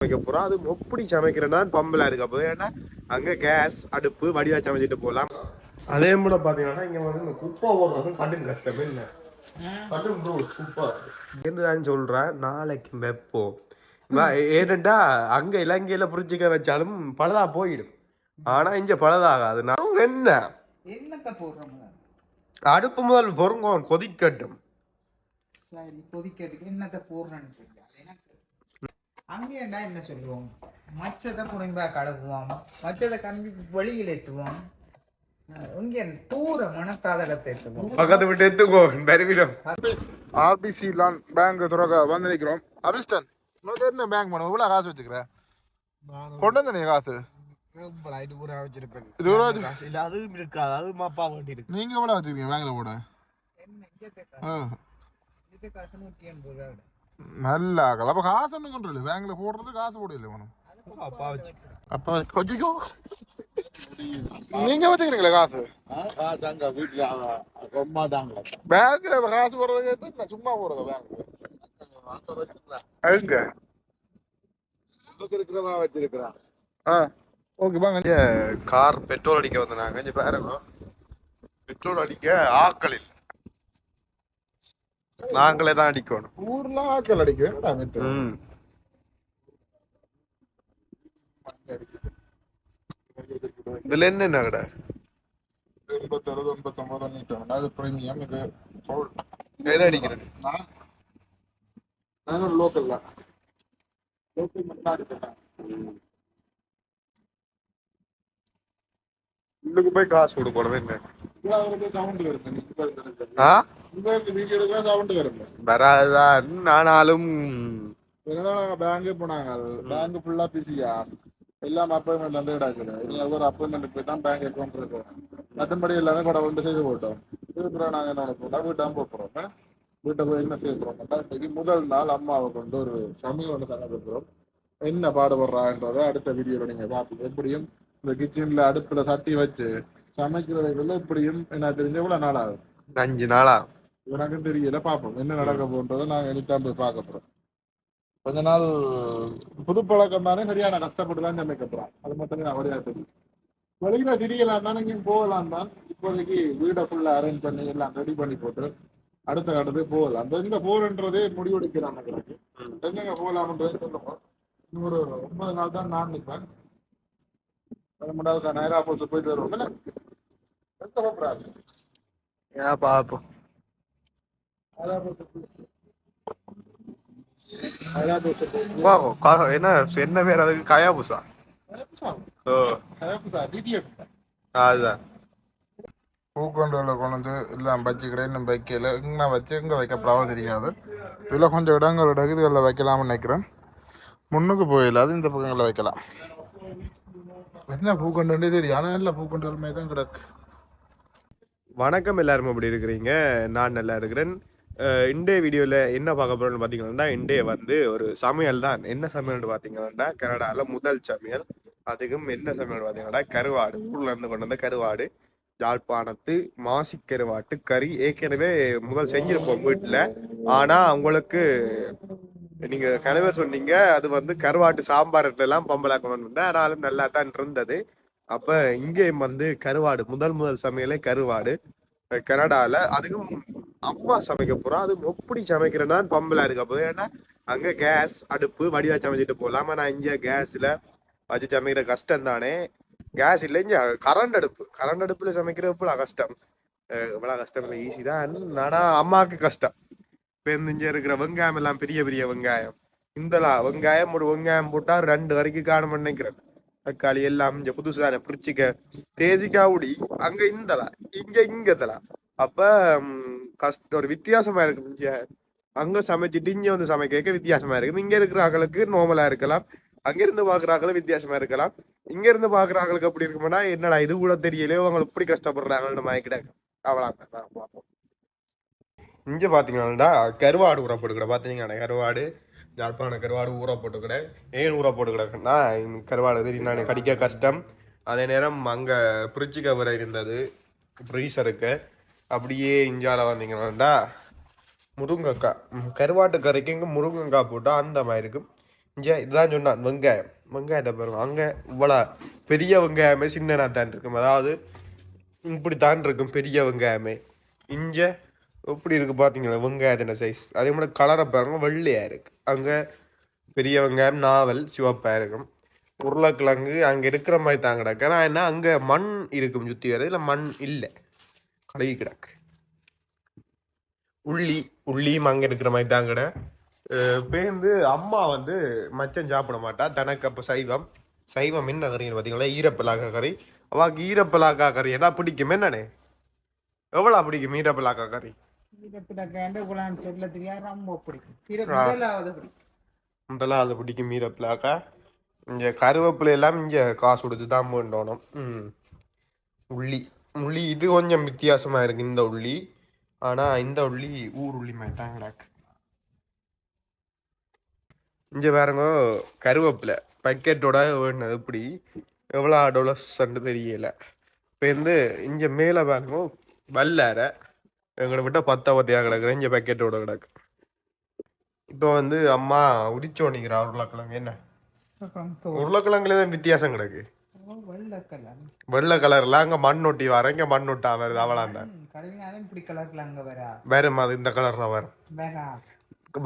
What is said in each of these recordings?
சமைக்க போறோம். அது எப்படி சமைக்கிறேன்னா பம்பில் இருக்க. போது ஏன்னா அங்க கேஸ் அடுப்பு வடிவா சமைச்சிட்டு போகலாம் அதே கூட பாத்தீங்கன்னா இங்க வந்து இந்த குப்பை போடுறதும் கடும் கஷ்டம். என்ன? கடும் ப்ரோ குப்பை. தான் சொல்றேன். நாளைக்கு வைப்போம். ஏனெண்டா அங்க இலங்கையில புரிஞ்சுக்க வச்சாலும் பழுதா போயிடும். ஆனா இங்க பழுதாகாது. நான் என்ன? அடுப்பு முதல் பொறுங்க கொதிக்கட்டும். சரி கொதிக்கட்டுக்கு என்னத்தை போடுறேன்னு அங்கேண்டா என்ன சொல்லுவோம்? மச்சத்தை புடுங்கா கழுவுவோம். மச்சத்தை கம்பி வெளியில் ஏற்றுவோம் இங்கே தூர மணக்காத இடத்தை ஏற்றுவோம் பக்கத்து விட்டு எடுத்துக்கோ பெருவிடம். ஆர்பிசி லான் பேங்க் துறக்க வந்து நிற்கிறோம் அபிஸ்டன் உனக்கு என்ன பேங்க் பண்ணுவோம் இவ்வளோ காசு வச்சுக்கிற? கொண்டு வந்து நீ காசு நீங்க எவ்வளோ வச்சிருக்கீங்க? பேங்க்ல போட? நல்லா ஆகல அப்போ காசு ஒன்றும் கொண்டு பேங்கில் பேங்க்ல போடுறது காசு போட வேணும் அப்பா வச்சு அப்போ கொஞ்சம் நீங்க வச்சுக்கிறீங்களா காசு காசாங்க வீட்டுல ரொம்ப தாங்க பேங்க்ல காசு போடுறது கேட்டு நான் சும்மா போடுறது பேங்க்ல எங்க இருக்கிறவா வச்சிருக்கிறான் ஆ ஓகே வாங்க கார் பெட்ரோல் அடிக்க வந்தாங்க இங்க பாருங்க பெட்ரோல் அடிக்க ஆக்கள் இல்லை நாங்களே தான் அடிக்கணும். ஊர்ல ஆக்கள் அடிக்கிறேன் ம். இதுல என்ன கடை? எண்பத்தொரு எண்பத்தொன்பது தொண்ணூற்றி அது ப்ரீமியம் இது. எதை அடிக்கிறேன்? நான் லோக்கல் தான். லோக்கல் மட்டும் தான் அடிக்கிறேன் உள்ளுக்கு போய் காசு கொடுக்கணும் என்ன வராதுதான் ஆனாலும். பேங்க் போனாங்க பேங்க் ஃபுல்லா பிஸியா எல்லாம் அப்பாயின்மெண்ட் வந்து கிடக்குது ஒவ்வொரு அப்பாயின்மெண்ட் போய் தான் பேங்க் அக்கௌண்ட் இருக்கு. மற்றபடி எல்லாமே கூட வந்து செய்து போட்டோம். இதுக்கப்புறம் நாங்க என்ன பண்ணோம் வீட்டை தான் போகிறோம் வீட்டை போய் என்ன செய்ய இன்னைக்கு முதல் நாள் அம்மாவை கொண்டு ஒரு சமையல் ஒன்று தங்க போகிறோம் என்ன பாடுபடுறான்றதை அடுத்த வீடியோல நீங்க பார்ப்பீங்க. எப்படியும் இந்த கிச்சன்ல அடுப்புல சட்டி வச்சு சமைக்கிறதுக்குள்ள எப்படியும் என்ன தெரிஞ்ச எவ்வளவு நாள் ஆகும் அஞ்சு நாளா? எனக்கும் தெரியல பார்ப்போம். என்ன நடக்க போன்றதை நாங்க இனித்தான் போய் பார்க்க போறோம் கொஞ்ச நாள் புது பழக்கம் தானே சரியான கஷ்டப்பட்டு தான் சமைக்க போறோம் அது மட்டுமே நான் வழியா தெரியும். வெளியில சிரியலாம் தானே இங்கேயும் போகலாம் தான். இப்போதைக்கு வீடை ஃபுல்லா அரேஞ்ச் பண்ணி எல்லாம் ரெடி பண்ணி போட்டு அடுத்த கட்டத்துக்கு போகலாம். அந்த எங்க போறன்றதே முடிவெடுக்கிறாங்க எனக்கு. எங்கெங்க போகலாம்ன்றது சொல்லுங்க. இன்னொரு ஒன்பது நாள் தான் நான் நிற்பேன். ரெண்டாவது போயிட்டு ஏன் பாப்போம். என்ன என்ன பேர் அதுக்கு? கயாபுசா. அதுதான். பூக்கொண்டுல கொண்டு வந்து எல்லாம் வச்சுக்கிட இன்னும் வைக்கல. இங்கே வச்சு இங்கே வைக்க ப்ராப்ளம் தெரியாது இதில் கொஞ்சம் இடங்கள் இதுகளில் வைக்கலாம்னு நினைக்கிறேன். முன்னுக்கு போயிடல அது இந்த பக்கங்களில் வைக்கலாம். என்ன பூக்கொண்டு தெரியும். ஆனால் இல்லை பூக்கொண்டுகள் தான் கிடக்கு. வணக்கம் எல்லாரும் எப்படி இருக்கிறீங்க? நான் நல்லா இருக்கிறேன். இண்டே வீடியோவில் என்ன பார்க்க போகிறோம்னு பார்த்தீங்கன்னா இண்டே வந்து ஒரு சமையல் தான். என்ன சமையல்னு பார்த்தீங்கன்னா கனடாவில் முதல் சமையல். அதுக்கும் என்ன சமையல் பார்த்தீங்கன்னா கருவாடு. ஊர்லேருந்து கொண்டு வந்த கருவாடு யாழ்ப்பாணத்து மாசிக்கருவாட்டு கறி. ஏற்கனவே முதல் செஞ்சிருப்போம் வீட்டில் ஆனால் அவங்களுக்கு நீங்க கனவை சொன்னீங்க அது வந்து கருவாட்டு சாம்பார் எல்லாம் பம்பலாக்கணும்னு வந்தேன் ஆனாலும் நல்லா தான் இருந்தது. அப்ப இங்கேயும் வந்து கருவாடு முதல் முதல் சமையலே கருவாடு கனடால. அதுக்கும் அம்மா சமைக்க போறோம் அது எப்படி சமைக்கிறேன்னா பம்பலா இருக்க போது. ஏன்னா அங்க கேஸ் அடுப்பு வடிவா சமைச்சிட்டு போகலாம். ஆனா இங்க கேஸ்ல வச்சு சமைக்கிற கஷ்டம் தானே. கேஸ் இல்லை இங்க கரண்ட் அடுப்பு. கரண்ட் அடுப்புல சமைக்கிறது கஷ்டம். இவ்வளவு கஷ்டம் இல்லை ஈஸி தான். ஆனா அம்மாவுக்கு கஷ்டம். பெருந்திஞ்ச இந்த இருக்கிற வெங்காயம் எல்லாம் பெரிய பெரிய வெங்காயம். இந்தலா வெங்காயம் ஒரு வெங்காயம் போட்டா ரெண்டு வரைக்கும் காணும் நினைக்கிறேன். தக்காளி எல்லாம் இங்க புதுசான பிரிச்சிக்க. தேசிக்காய் உடி அங்க இந்தலா இங்க இங்கதலா அப்ப கஷ்ட ஒரு வித்தியாசமா இருக்கு இங்க. அங்க சமைச்சிட்டு இங்க வந்து சமைக்க வித்தியாசமா இருக்கு. இங்க இருக்கிற ஆக்களுக்கு நார்மலா இருக்கலாம். அங்க இருந்து பாக்குற ஆக்களும் வித்தியாசமா இருக்கலாம். இங்க இருந்து பாக்குற ஆக்களுக்கு எப்படி என்னடா இது கூட தெரியலையோ அவங்க இப்படி கஷ்டப்படுறாங்கன்னு மயக்கிட அவ்வளவு பார்ப்போம் இங்கே பார்த்தீங்கன்னாடா கருவாடு ஊற போட்டுக்கிட. பார்த்தீங்கன்னா கருவாடு ஜாழ்ப்பாண கருவாடு ஊற போட்டுக்கிட. ஏன் ஊற போட்டுக்கிடக்குன்னா கருவாடு தெரியும் நான் கடிக்க கஷ்டம். அதே நேரம் அங்கே பிரிட்ஜு கவர் இருந்தது ஃப்ரீசருக்கு அப்படியே இஞ்சால வந்தீங்கன்னா முருங்கக்காய் கருவாட்டு கறிக்கு இங்கே முருங்கக்காய் போட்டால் அந்த மாதிரி இருக்கும். இங்கே இதுதான் சொன்னான் வெங்காயம். வெங்காயத்தை பாருங்க அங்கே இவ்வளோ பெரிய வெங்காயமே சின்னனா தான் இருக்கும். அதாவது இப்படி தான் இருக்கும் பெரிய வெங்காயமே. இங்கே எப்படி இருக்குது பார்த்தீங்களா வெங்காயத்தின சைஸ் அதே மாதிரி கலரை பாருங்க வெள்ளையாக இருக்குது அங்கே பெரிய வெங்காயம் நாவல் சிவப்பாக இருக்கும். உருளைக்கிழங்கு அங்கே இருக்கிற மாதிரி தான் கிடக்கு. ஆனால் என்ன அங்கே மண் இருக்கும் சுற்றி வர இதில் மண் இல்லை. கழுவி கிடக்கு. உள்ளி உள்ளியும் அங்கே இருக்கிற மாதிரி தான் கிட. பேருந்து அம்மா வந்து மச்சம் சாப்பிட மாட்டா. தனக்கு அப்போ சைவம். சைவம் என்ன கறின்னு பார்த்தீங்களா ஈரப்பலாக்கா கறி. அவாக்கு ஈரப்பலாக்கா கறி. என்ன பிடிக்குமே என்னடே எவ்வளோ பிடிக்கும் ஈரப்பலாக்கா கறி? சொல்ல தெரியாது. ரொம்ப பிடிக்கும். முதலாவது பிடிக்கும். முதல்ல அது பிடிக்கும் ஈரப்பலாக்கா இங்கே கருவேப்பிலை எல்லாம் இங்கே காசு கொடுத்து தான் வேண்டணும். ம். உள்ளி. உள்ளி இது கொஞ்சம் வித்தியாசமாக இருக்கு இந்த உள்ளி. ஆனால் இந்த உள்ளி ஊர் உள்ளி மாதிரி தான் கிடக்கு. இங்கே பாருங்க கருவேப்பிலை. பக்கெட்டோட வேணுது இப்படி எவ்வளோ டொலர்ஸ்ன்னு தெரியல. இப்போ வந்து இங்கே மேலே பாருங்க வல்லார எங்களை விட்ட பத்த பத்தியாக கிடக்குற இங்கே பக்கெட்டோட கிடக்கு. இப்போ வந்து அம்மா உரிச்சோண்டிக்கிறா உருளைக்கிழங்கு என்ன? உருளைக்கிழங்குல தான் வித்தியாசம் கிடக்கு. வெள்ளை கலர். வெள்ளை கலர்ல அங்கே மண் ஒட்டி வர இங்கே மண் ஒட்டா வருது அவளாம் தான். இப்படி கலர்ல அங்க வரா? வரும் அது இந்த கலர்ல வரும். வரா?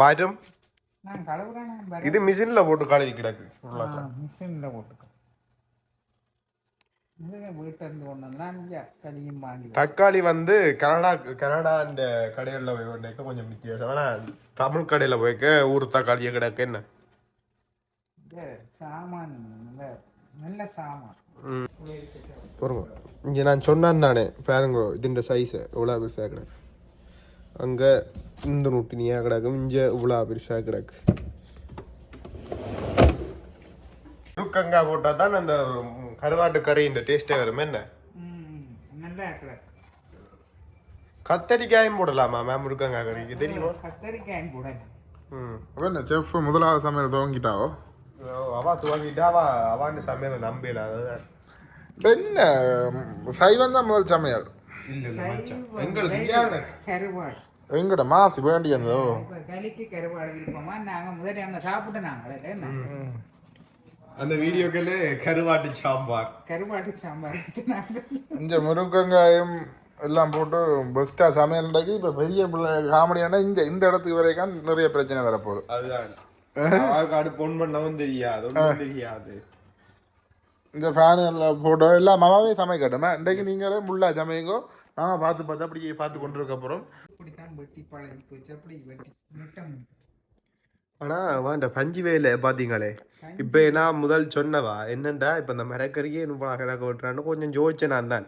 வரும் இது மிஷின்ல போட்டு கழுவி கிடக்கு உருளைக்கிழங்கு. மிஷின்ல போட்டுக்கோ இது வீட்டில் இருந்து கொண்டு வந்தா இங்க கதியும் வாங்கி தக்காளி வந்து கனடா கனடா அந்த கடைகளில் போய் கொண்டு கொஞ்சம் வித்தியாசம். ஆனால் தமிழ் கடையில் போய்க்க ஊர் தக்காளியே கிடக்கு என்ன? சாமான் நல்ல சாமான். இங்கே நான் சொன்னேன் தானே பாருங்க இதுன்ற சைஸு இவ்வளோ பெருசாக கிடக்கு? அங்கே இந்த நுட்டினியாக கிடக்கும் இங்கே இவ்வளோ பெருசாக கிடக்கு. முருக்கங்காய் போட்டால் தான் அந்த கருவாட்டு கறி இந்த டேஸ்ட்டே வரும். என்ன? ம் நல்லா கலர் கத்தரிக்காயும் போடலாமா மேம் முருக்கங்காய் கறிக்கு தெரியுமா? கத்தரிக்காய் கூட ம். என்ன செஃப் முதலாவது சமையல் துவங்கிட்டாவோ? அவா துவங்கிட்டா அவா அவான்னு சமையலை நம்பல அதுதான். என்ன? சைவம் தான் முதல் சமையல். எங்கட மாசு வேண்டியதோ களிக்கு கருவாடு விருப்பமா? நாங்க முதல்ல அங்க சாப்பிட்டு நாங்க என்ன? அந்த வீடியோக்களே கருவாட்டு சாம்பார். கருவாடு சாம்பார் இந்த முருங்கங்காயம் எல்லாம் போட்டு பெஸ்டா சமையல் நடக்கு. இப்போ பெரிய காமெடியானா இந்த இந்த இடத்துக்கு வரைக்கும் நிறைய பிரச்சனை வரப்போகுது. அதுதான். அடுப்பு பொன் பண்ணவும் தெரியாது ஒன்றும் தெரியாது. இந்த ஃபேன் எல்லாம் போட்டோ எல்லாம் மாமாவே சமைக்கட்டுமே இன்றைக்கு நீங்களே முள்ளா சமைங்கோ நாங்கள் பார்த்து பார்த்து அப்படியே பார்த்து கொண்டு இருக்க போகிறோம் இப்படித்தான் வெட்டி பழகி போச்சு அப்படி வெட்டி மிட்டம் ஆனா வாண்ட பஞ்சு வேலை பாத்தீங்களே? இப்ப நான் முதல் சொன்னவா என்னண்டா இப்ப இந்த மரக்கறியே இன்னும் கிடக்க விட்டுறான்னு கொஞ்சம் ஜோதிச்ச நான் தான்.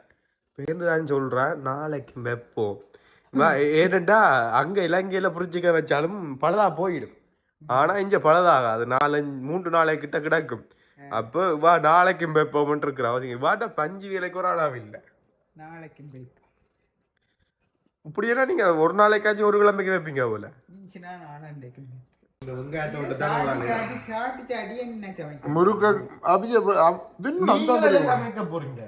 பேருந்துதான் சொல்றேன் நாளைக்கு வைப்போம். வா, ஏனெண்டா அங்க இலங்கையில புரிஞ்சிக்க வச்சாலும் பழுதா போயிடும். ஆனா இங்க பழுதாகாது நாலஞ்சு மூன்று நாளை கிட்ட கிடக்கும். அப்போ வா நாளைக்கும் வைப்போம்னு இருக்கிறா பாத்தீங்க வாட்டா பஞ்சு வேலைக்கு ஒரு அளவு இல்லை. நாளைக்கு போய் இப்படியேனா நீங்க ஒரு நாளைக்காச்சும் ஒரு கிழமைக்கு வைப்பீங்க போல. முருக்க அபிய தின்னும் சமைக்க போறீங்க.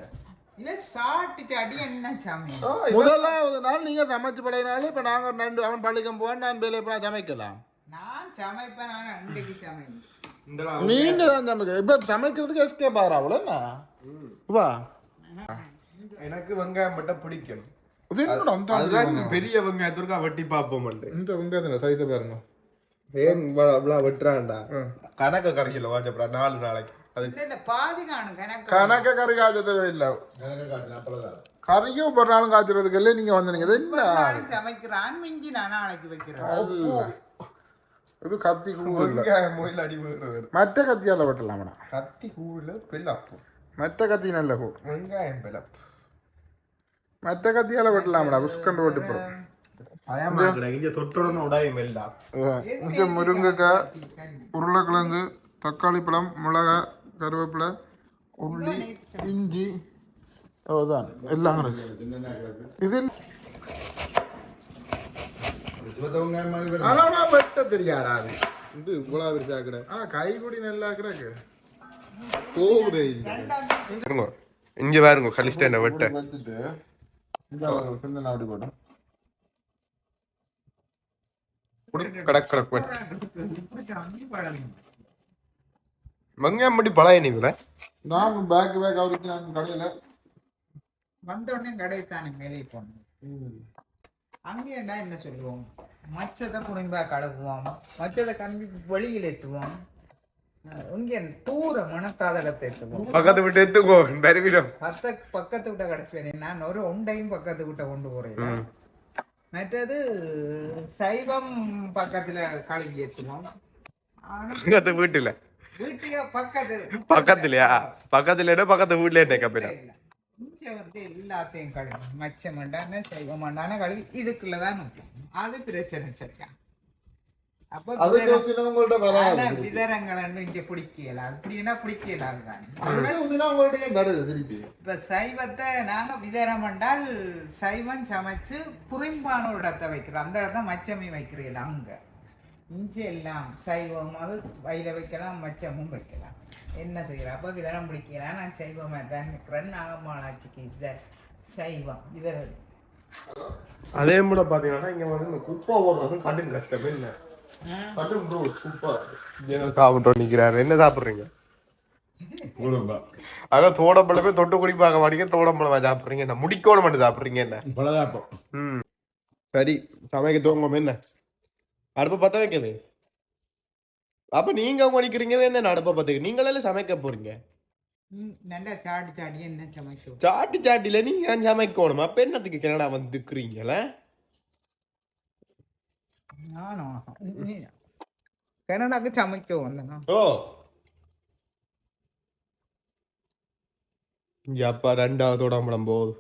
முதலாவது நாள் நீங்க சமைச்சு பழையனால இப்ப நாங்க ரெண்டு அவன் பள்ளிக்கம் போவான் நான் வேலை இப்ப நான் சமைக்கலாம் நான் சமைப்பேன். நான் அன்றைக்கு இந்த நீங்க தான் சமைக்க இப்ப சமைக்கிறதுக்கு எஸ்கே பாராவல என்ன? வா. எனக்கு வெங்காயம் மட்டும் பிடிக்கும். அதுதான் பெரிய வெங்காயத்திற்கு வெட்டி பார்ப்போம் இந்த வெங்காயத்துல சைஸை பாருங்க. ஏன் அவ்வளோ வெட்டுறான்டா. கணக்க கரைக்கல வாச்சப்படா நாலு நாளைக்கு. அது இல்ல இல்ல பாதி காணும் கணக்கு கறி காய்ச்சது இல்ல. கறியும் ஒரு நாளும் காய்ச்சறதுக்கு இல்லை நீங்க வந்து நீங்க இது என்ன? நாளைக்கு சமைக்கிறான் மிஞ்சி நான் நாளைக்கு வைக்கிறேன். இது கத்தி கூடு இல்ல. வெங்காயம் முயல் அடி விழுறது மற்ற கத்தியால வெட்டலாமடா கத்தி கூடுல பெல்லாப்பு மற்ற கத்தி நல்ல கூ வெங்காயம் பெல்லாப்பு மற்ற கத்தியால வெட்டலாமடா? புஷ்கண்டு வெட்டி போறோம் இங்க முருங்கைக்காய் உருளைக்கிழங்கு தக்காளி பழம் மிளகாய் கருவேப்பிலை உள்ளி இஞ்சி அவ்வளோதான் எல்லாம் இது ஆனா வெட்ட தெரியாடா அது இது இவ்வளோ பெருசா கிட ஆ கைகுடி நல்லா கிடக்கு போகுதே இங்க பாருங்க கலிஸ்டேண்ட வெட்ட இந்த வெங்காயம் பட்டி பழைய நீங்களே நான் பேக் பேக் அவருக்கு நான் கடையில. வந்த உடனே கடைத்தானே மேலே போனோம். அங்கேண்டா என்ன சொல்லுவோம்? மச்சத்தை புரிம்பா கழுவுவோம். மச்சத்தை கம்பி வெளியில் ஏற்றுவோம். இங்கே தூர மணக்காத இடத்தை ஏற்றுவோம். பக்கத்து விட்டு பெருவிடம் பத்த பக்கத்து விட்ட கடைசி நான் ஒரு ஒண்டையும் பக்கத்து விட்ட கொண்டு போறேன் மற்றது சைவம் பக்கத்துல கழுவி ஏற்றுவோம் பக்கத்து வீட்டுல? வீட்டுக்கு பக்கத்து பக்கத்துலயா? பக்கத்துல பக்கத்து வீட்டுல என்ன இல்ல. இங்க வந்து எல்லாத்தையும் கழுவி மச்சம் மண்டான சைவம் மண்டான கழுவி. இதுக்குள்ளதான் அது பிரச்சனை சரியா? இப்ப சைவத்தை நாங்க விதரம் என்றால் சைவம் சமைச்சு புரிம்பான இடத்தை வைக்கிறோம். அந்த இடத்த மச்சமே வைக்கிறீங்களா அங்க. இஞ்சி எல்லாம் சைவம் அது வயல வைக்கலாம் மச்சமும் வைக்கலாம். என்ன செய்யலாம் அப்ப விதரம் பிடிக்கலாம் நான் சைவமாக தான் இருக்கிறேன். நாகமாளாச்சிக்கு வித சைவம் விதரம் அதே கூட பாத்தீங்கன்னா இங்க வந்து இந்த குப்பை போடுறது கடும் கஷ்டமே இல்ல. சாப்பிட்டோம் நிக்கிறாரு. என்ன சாப்பிடுறீங்க? அதான் தோடம்பழமே தொட்டு குடிப்பாக்க மாட்டீங்க. தோடம்பழமா சாப்பிடுறீங்க என்ன? முடிக்கோட மட்டும் சாப்பிடுறீங்க என்ன? ம். சரி சமைக்க தூங்கும் என்ன? அடுப்பை பத்த வைக்கவே. அப்ப நீங்க குடிக்கிறீங்க என்ன அடுப்பை பத்துக்கு? நீங்களே சமைக்க போறீங்க? நல்லா என்ன சாட்டி சாட்டில நீங்க சமைக்கணும்? அப்ப என்னத்துக்கு கனடா வந்துக்கிறீங்களே நானும் நீ- கனடாக்கு சமைக்க வந்தேனா ஓ அப்பா ரெண்டாவது உடம்புலம் போகுது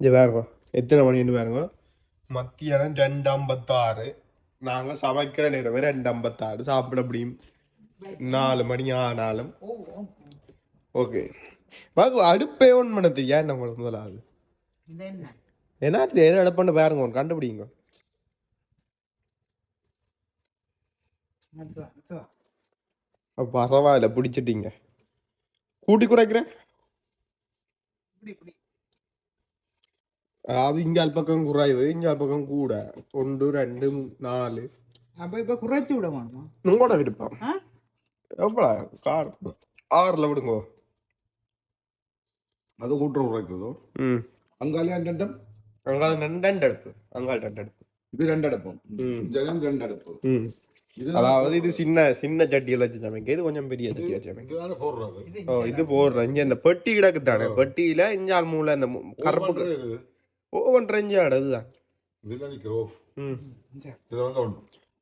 இங்க பாருங்க எத்தனை மணின்னு பாருங்க மத்தியானம் ரெண்டு ஐம்பத்தாறு நாங்க சமைக்கிற நேரமே ரெண்டு ஐம்பத்தாறு சாப்பிட முடியும் நாலு மணி ஆனாலும். ஓகே அடுப்பே ஒன் பண்ண தெரியா என்ன உங்களுக்கு முதலாவது இது என்ன ஏன்னா எது அடுப்புன்னு பாருங்க ஒன்று கண்டுபிடிங்க. பரவாயில்ல பிடிச்சிட்டீங்க. கூட்டி குறைக்கிறேன். இப்படி இப்படி. அது இங்கால் பக்கம் குறைவு இங்கால் பக்கம் கூட. ஒன்று ரெண்டு நாலு. அப்ப இப்ப குறைச்சு விட வேணுமா? உங்களோட விருப்பம்? எவ்வளோ? கார் ஆறில் விடுங்கோ. அது கூட்டுற உரைக்குதோ ம். அங்காலே ரெண்டும் அடுப்பு அங்கால் ரெண்டு அடுப்பு இது ரெண்டு அடுப்பம் ம். ஜெகன் ரெண்டு அடுப்பு ம். இது அதாவது இது சின்ன சின்ன சட்டியில் வச்சு சமைக்க இது கொஞ்சம் பெரிய சட்டி வச்சு சமைக்க. போடுறது? இது ஓ இது போடுறேன் இங்க இந்த பெட்டி கிடக்கு தானே பெட்டியில இஞ்சால் மூளை இந்த மு- கருப்பு இது. ஓவன் ரெஞ்சாடு அதுதான்.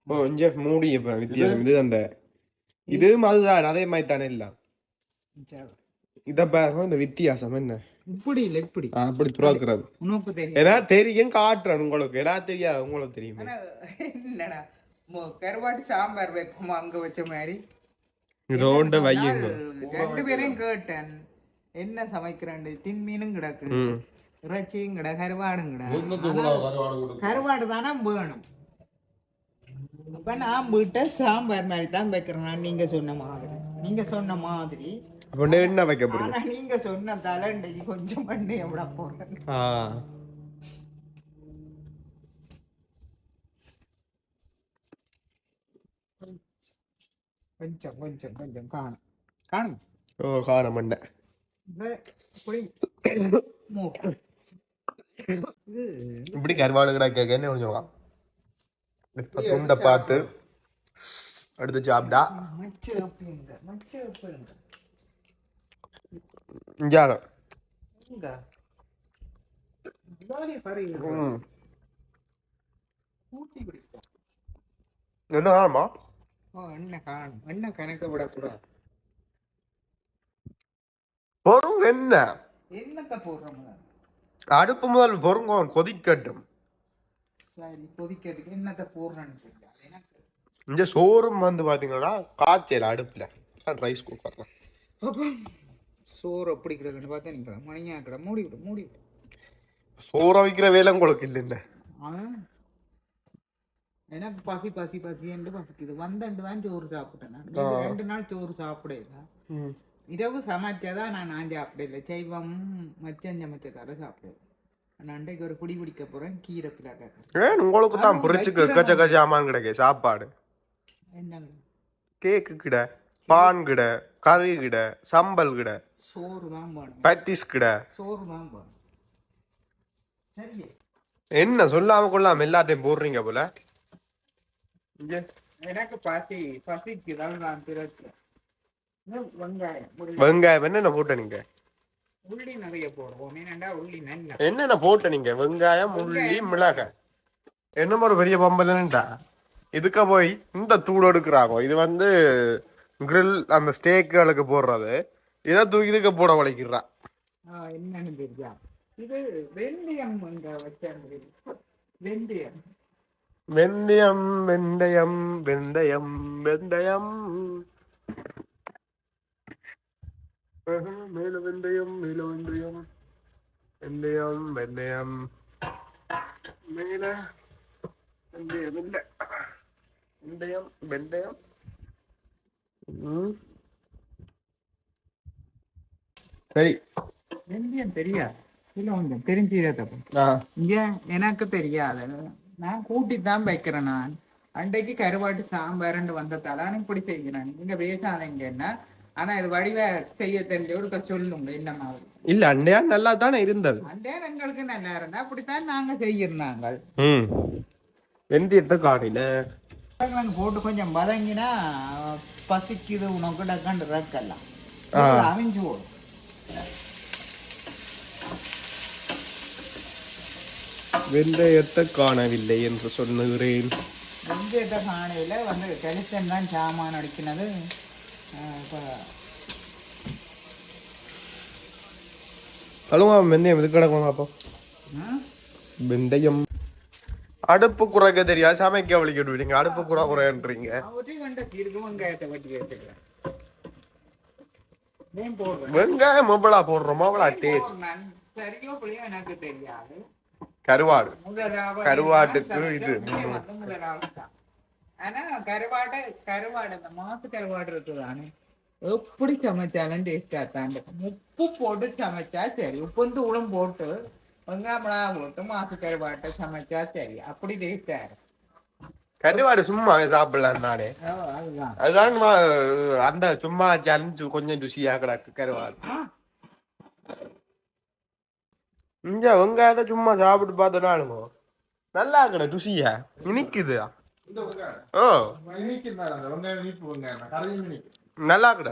ஓ இங்க மூடி இப்ப வித்தியாசம். இது? அந்த இதுவும் அதுதான் அதே மாதிரி தானே இல்ல இந்த இத பாருங்க இந்த வித்தியாசம் என்ன? இப்படி இல்ல இப்படி. ஆ, அப்படி துறக்கிறது. உனக்கு தெரியும். ஏன்னா தெரியும் காட்டுறேன் உங்களுக்கு. ஏன்னா தெரியாது உங்களுக்கு தெரியும். என்னடா கருவாட்டு சாம்பார் வைப்போமா அங்க வச்ச மாதிரி? ரோண்ட என்ன வையுங்க. ரெண்டு பேரையும் கேட்டேன். என்ன சமைக்கிறேன் டின் மீனும் கிடக்கு. ம். இறைச்சியும் கிட கருவாடும் கிட. கருவாடு தானே வேணும். அப்ப நான் வீட்டை சாம்பார் மாதிரி தான் வைக்கிறேன். நான் நீங்க சொன்ன மாதிரி. நீங்க சொன்ன மாதிரி அப்ப என்ன வைக்க போறீங்க? நீங்க சொன்னதால இன்னைக்கு கொஞ்சம் பண்ணி எவ்வளோ போறேன் ஆ. கொஞ்சம் கொஞ்சம் கொஞ்சம் காணும். காணும் ஓ காண மண்டை இப்படி கருவாடு கிடக்க என்ன கொஞ்சம் துண்டை பார்த்து எடுத்து சாப்பிட்டா மச்ச வைப்பீங்க மச்ச வைப்பீங்க இஞ்சாலம் இங்க இதாலே பாருங்க ம் கூட்டி பிடிக்கும் என்ன காணுமா ஓ என்ன காணும் என்ன கணக்க விடக்கூடாது என்ன? என்னத்தை போடுறோம் அடுப்பு முதல் பொறுங்க கொதிக்கட்டும். சரி என்னத்தை போடுறேன்னு இந்த சோறும் வந்து பாத்தீங்கன்னா காய்ச்சல் அடுப்புல. ரைஸ் குக்கர்ல சோறு அப்படி கிடக்குன்னு பார்த்தா நிற்கிறேன் மணியா கிட மூடி விடு மூடி விடு. சோற வைக்கிற வேலை உங்களுக்கு இல்லை இந்த. ஆ? எனக்கு பசி பசி பசி என்று பசிக்குது. வந்தண்டு தான் சோறு சாப்பிட்டேன் நான். ரெண்டு நாள் சோறு சாப்பிடல இரவு சமைச்சதா நான் நான் சாப்பிடல சைவம் மச்சம் சமைச்சதால சாப்பிடுவேன் நான் அன்றைக்கு ஒரு பிடி பிடிக்க போறேன் கீரை ஏன் உங்களுக்கு தான் பொரிச்சுக்கு கச்ச கச்ச ஆமான் கிடைக்கு சாப்பாடு. என்னங்க? கேக்கு கிட பான் கிட. கறி கிட சம்பல் கிட சோறு தான் பட்டிஸ் கிட. சோறு தான் என்ன சொல்லாம கொள்ளாம எல்லாத்தையும் போடுறீங்க போல? எனக்கு பசி பசிக்குதான் நான் வெங்காயம் வெங்காயம் என்னென்ன போட்ட நீங்க? உள்ளி நிறைய போடுவோம். ஏன்னாண்டா உள்ளி நல்ல. என்னென்ன போட்ட நீங்க? வெங்காயம் உள்ளி மிளகாய். என்ன ஒரு பெரிய பம்பலன்டா இதுக்க போய் இந்த தூள் எடுக்கிறாங்க? இது வந்து grill அந்த ஸ்டேக்குகளுக்கு போடுறது. இதை தூக்கி இதுக்கு போட உழைக்கிறான் ஆ, என்னன்னு தெரியா? இது வெந்தயம் வெந்தயம். வெந்தயம் வெந்தயம் வெந்தயம் வெந்தயம். மேல வெந்தயம் மேல வெந்தயம். வெந்தயம் வெந்தயம். மேல வெந்தயம். வெந்தயம் வெந்தயம். சரி. வெந்தயம் தெரியாது இல்ல கொஞ்சம் தெரிஞ்சிடாத ஆ. இங்க எனக்கு தெரியாது. நான் கூட்டி தான் வைக்கிறேன் நான். அன்றைக்கு கருவாட்டு சாம்பார்ன்னு வந்ததால இப்படி செய்கிறேன். நீங்க பேசாதீங்கன்னா ஆனா இது வடிவ செய்ய தெரிஞ்சவருக்கு சொல்லுங்க என்ன மாதிரி. இல்ல அண்டையா நல்லா தானே இருந்தது. அந்த எங்களுக்கு நல்லா இருந்தா அப்படித்தான் நாங்க செய்யறாங்க ம். வெந்தயத்தை காணில போட்டு கொஞ்சம் வதங்கினா பசிக்குது உனக்கு டக்காண்டு ரக்கலாம் ஆ. அவிஞ்சு போடும் வெந்தயத்தை காணவில்லை என்று சொன்னுகிறேன் வெந்தயத்தை காணையில வந்து கெளிச்சன் தான் சாமான் அடிக்கினது இப்ப அழுவா வெந்தயம் இது கிடக்கும் அப்போ? வெந்தயம் அடுப்பு குறைக்க தெரியாது. சமைக்க வலிக்க விடுவீங்க. அடுப்பு குறை குறைன்றீங்க வெங்காயம் மொபலா போடுறோம். மொபலா டேஸ்ட் கருவாடு. கருவாட்டுக்கு இது. ஆனா கருவாடை கருவாடு அந்த மாசு கருவாடு இருக்குதானே? எப்படி சமைச்சாலும் டேஸ்டா தான். உப்பு போட்டு சமைச்சா சரி. உப்பு வந்து உளும் போட்டு போட்டு மாசு கருவாட்டை சமைச்சா சரி. அப்படி டேஸ்டா இருக்கும். கருவாடு சும்மா சாப்பிடலாம் நானே. அதுதான். அந்த சும்மா ஜலஞ்சு கொஞ்சம் ருசியா கிடக்கு கருவாடு. இங்க வெங்காயத்தை சும்மா சாப்பிட்டு பார்த்தனாலுங்க நல்லா கிட ருசியா? இனிக்குது? ஓ. நல்லா கிட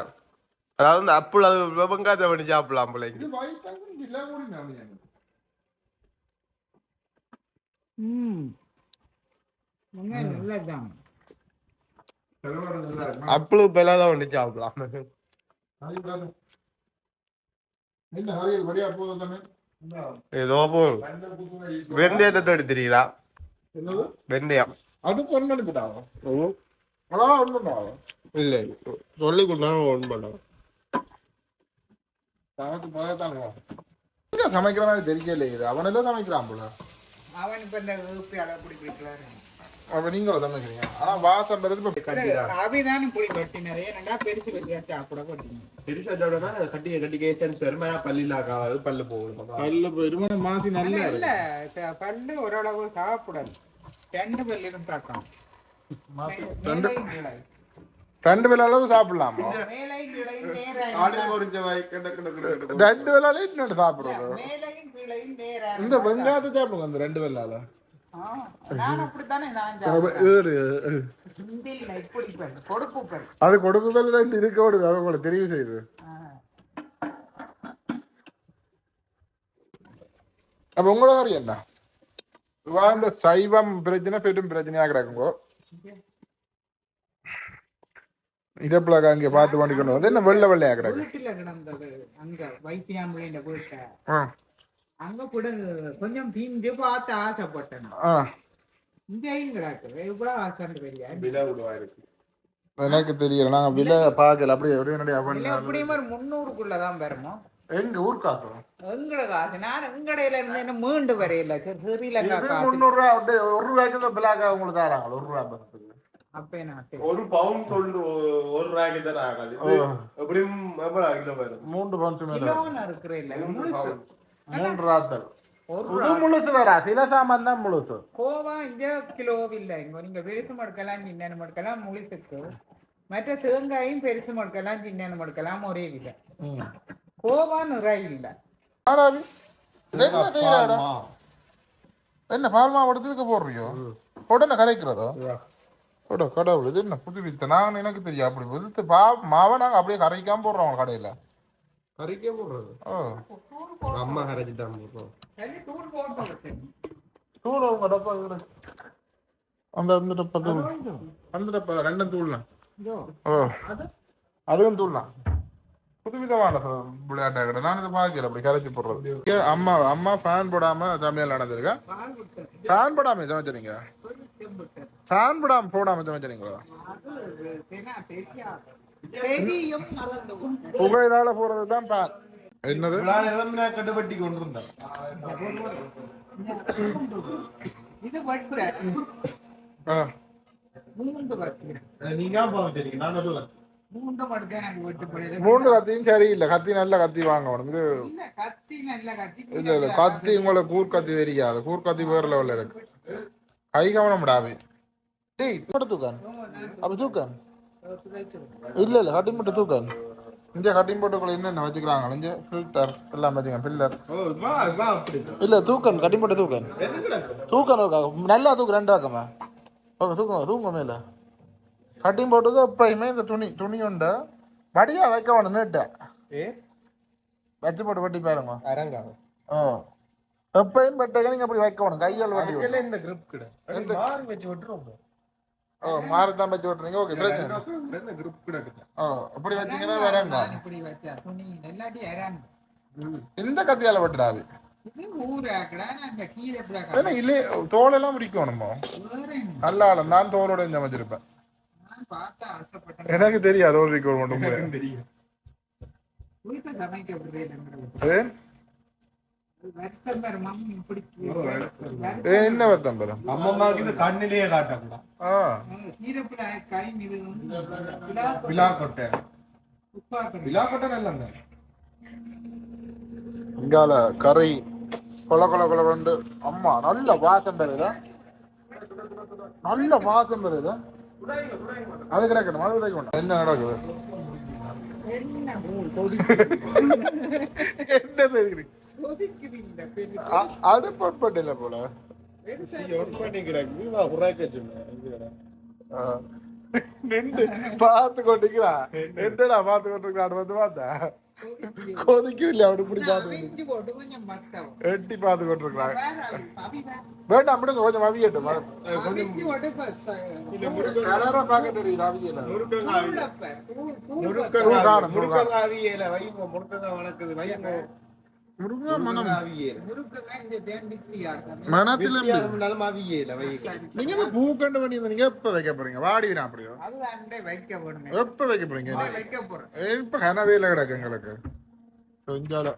அதாவது அப்புள் அது வெங்காயத்தை பண்ணி சாப்பிடலாம் பிள்ளைங்க இது வயிற்று இல்லை கூடி நான் ம் வெங்காயம் நல்லதுதான் கருவாடு நல்லா இருக்கும் அப்புளு சாப்பிடலாம். ஏதோ ஈக்குவலா. வெந்தயத்தை தொடுத்துறீங்களா என்னது? வெந்தயம். அடுப்பு ஒண்ணு இருக்குதா அதான் ஒண்ணுடா இல்லை சொல்லி கொடுத்தாலும் ஒன்றும் பண்ணலாம் சமைச்சு போகத்தானுங்க சமைக்கிற மாதிரி தெரியல இது. அவனெல்லாம் சமைக்கிறான் போல? அவன் இப்ப இந்த ஊப்பி அளவு பிடி பிடிக்கிறாரு அப்ப நீங்களும் சமைக்கிறீங்க ஆனா வாசம்ன்றது இப்ப அபிதான் இப்படி வெட்டினதே என்னடா பெருசு பெருசா சாப்பிட வெட்டினது பெருசாக கட்டி கட்டி கேசன் பெருமையா பல்லில் ஆகாது பல்லு போகும் பல்லு மாசி நல்லா இல்ல த- பல்லு ஓரளவு சாப்பிடல ரெண்டு பல்லு இருந்தாக்கம் ரெண்டு ரெண்டு சாப்பிடலாமா? கிட கிட கிட. ரெண்டு வேளாலும் இன்னொன்று சாப்பிடுறது. மேலையும் கீழையும் நேரா இந்த வெங்காயத்தை சாப்பிடுங்க அந்த ரெண்டு கொடுப்பு பல்லு அது வேலை ரெண்டு இருக்க விடுங்க அதை கூட தெரிவு செய்யுது. ஆ. அப்ப உங்களோட என்ன? இந்த சைவம் பிரச்சனை பெரும் பிரச்சனையா கிடக்குங்கோ? இடப்புலாக அங்கே பார்த்து பண்ணிக்கணும் வந்து என்ன வெள்ளை வெள்ளையா கிடக்கு அங்க வைத்தியாமலின் வீட்டை ஆ, அங்க கூட கொஞ்சம் பிஞ்சு பார்த்து ஆசைப்பட்டேன் ஆ. இங்கேயும் கிடக்கு எவ்வளவு ஆசைன்னு தெரியாது விலை விடுவா இருக்கு எனக்கு தெரியல நாங்க விலை பார்க்கல அப்படியே அப்படியே எப்படியும் ஒரு முந்நூறுக்குள்ளதான் பெறணும் எங்க ஊர் காசு எங்கட காசு நான் எங்கடையில இருந்து என்ன மீண்டு வரையில சரி, காசு முந்நூறு ரூபா அப்படியே ஒரு ரூபாய்க்கு தான் பிளாக் உங்களுக்கு தராங்க ஒரு ரூபா ஒரு பவுன் சொல்லு ஒரு ராகி தானே ஆகாது. எப்படியும் எவ்வளவு கிலோ வரும் மூன்று பவுன்ஸ் மேல. இல்ல. மூன்று ராத்தல் ஒரு புது முழுசு வரா சில சாமான் தான் முழுசு. கோவா இங்க கிலோ இல்லை. இங்க நீங்க பெருசு மடுக்கலாம் சின்ன மடுக்கலாம் முழுசுக்கு. மற்ற தேங்காயும் பெருசு மடுக்கலாம் சின்ன மடுக்கலாம் ஒரே விலை. கோவா நிறைய இல்லை என்ன செய்யறாடா? என்ன பால் மாவு எடுத்ததுக்கு போடுறியோ உடனே கரைக்கிறதோ? ஓட கடவுள் இது என்ன புது வித்த? நான் எனக்கு தெரியும் அப்படி புதுத்து பா மாவை நாங்க அப்படியே கரைக்காம போடுறோம் கடையில. கறிக்கே போடுறது. ஓ. அம்மா கரைச்சிட்டாங்க சரி தூள் உங்க டப்பா. அந்த அந்த டப்பா தூள். அந்த டப்பா ரெண்டும் தூள்லாம் ஓ. அதுவும் தூள்லாம் புதுவிதமான விளையாட்டா கடை நான் இதை பார்க்கல அப்படி கரைச்சி போடுறது. அம்மா அம்மா ஃபேன் போடாம சமையல் நடந்திருக்கா. ஃபேன் போடாம சமைச்சீங்க ஃபேன் போடாம போடாம சமைச்சீங்களா. புகையிலால போறது தான் ஃபேன் என்னது? கட்டுப்பட்டி கொண்டு இருந்தான் இது வட்டு. ஆ. மூன்று கத்தியும் சரியில்லை. கத்தி நல்ல கத்தி வாங்கணும் இது இல்ல இல்ல கத்தி உங்களுக்கு கூர் கத்தி தெரியாது. கூர் கத்தி வேற லெவல்ல இருக்கு. கை கவனம் டாவி டேய் இப்படி தூக்கான் அப்ப தூக்கான் இல்ல இல்ல கட்டி மட்டும் தூக்கான் இங்க கட்டிங் போட்டுக்குள்ள என்னென்ன வச்சுக்கிறாங்க? இங்க ஃபில்டர் எல்லாம் வச்சுங்க பில்லர் அப்படி. இல்ல தூக்கன் கட்டிங் போட்டு தூக்கன் தூக்கன். நல்லா தூக்கு ரெண்டு ஆக்கமா ஓகே தூக்கம் தூங்க மேல. கட்டிங் போட்டுக்கு எப்பயுமே இந்த துணி துணி உண்டு வடியா வைக்க வேணும் நீட்ட ஏ? வச்சு போட்டு வெட்டி பாருங்க. அரங்கா? ஓ எப்பயும் வெட்டக நீங்க அப்படி வைக்கணும் கையால் வெட்டி இந்த கிரிப் கிட. மாறி வச்சு விட்டுருவோம் ஓ மாறத்தான் வச்சு விட்டுறீங்க. ஓகே பிரச்சனை ஓ அப்படி வச்சீங்கன்னா வரங்க இப்படி வச்சா துணி இல்லாட்டி இந்த கத்தியால தோலெல்லாம் நல்ல ஆளம் நான் தோலோட ஆசைப்பட்டேன் எனக்கு தெரியாது தோல் பிடிக்க மட்டும் தெரியும் வீட்டை சமைக்க விடுறேன் ஏன் வருத்தம் பெருமாம் இப்படி ஏ, என்ன வருத்தம் பெறும் அம்மம்மாவுக்கு இந்த கண்ணிலேயே காட்டக்கூடாது. ஆ. கீரைப்பிட கை மீது விழா கொட்டை. உப்பாக்குறது விழா கொட்டை நல்லங்க இங்கால கறி கொல கொல கொல வந்து அம்மா நல்ல வாசம் பெறுதா. நல்ல வாசம் பெறுதா. அது கிடக்கணும் அது கிடக்கணும் என்ன நடக்குது? என்ன ஊர் அடுப்பட்டில போல. நின்று பார்த்து கொண்டிருக்கிறா. என்னடா பார்த்து கொண்டிருக்கிறான் வந்து பார்த்தா? இல்ல அப்படி இப்படி பார்த்து கொஞ்சம் எட்டி பார்த்து கொண்டிருக்கிறான் வேற. வேண்டாம் விடுங்க கொஞ்சம் அவியட்டும் ச- கலரா பார்க்க தெரியுது அவியல தூள் முருங்கங்க அவியல வைங்க முருங்கங்க வளர்க்குது வைங்க. முருங்கா மனம். மனத்துல நீங்க இந்த பூ கண்டு பண்ணி நீங்க எப்ப வைக்க போறீங்க? வாடினா அப்படியோ. எப்ப வைக்க போறீங்க. இப்ப கனவையில கிடக்கு எங்களுக்கு. செஞ்சால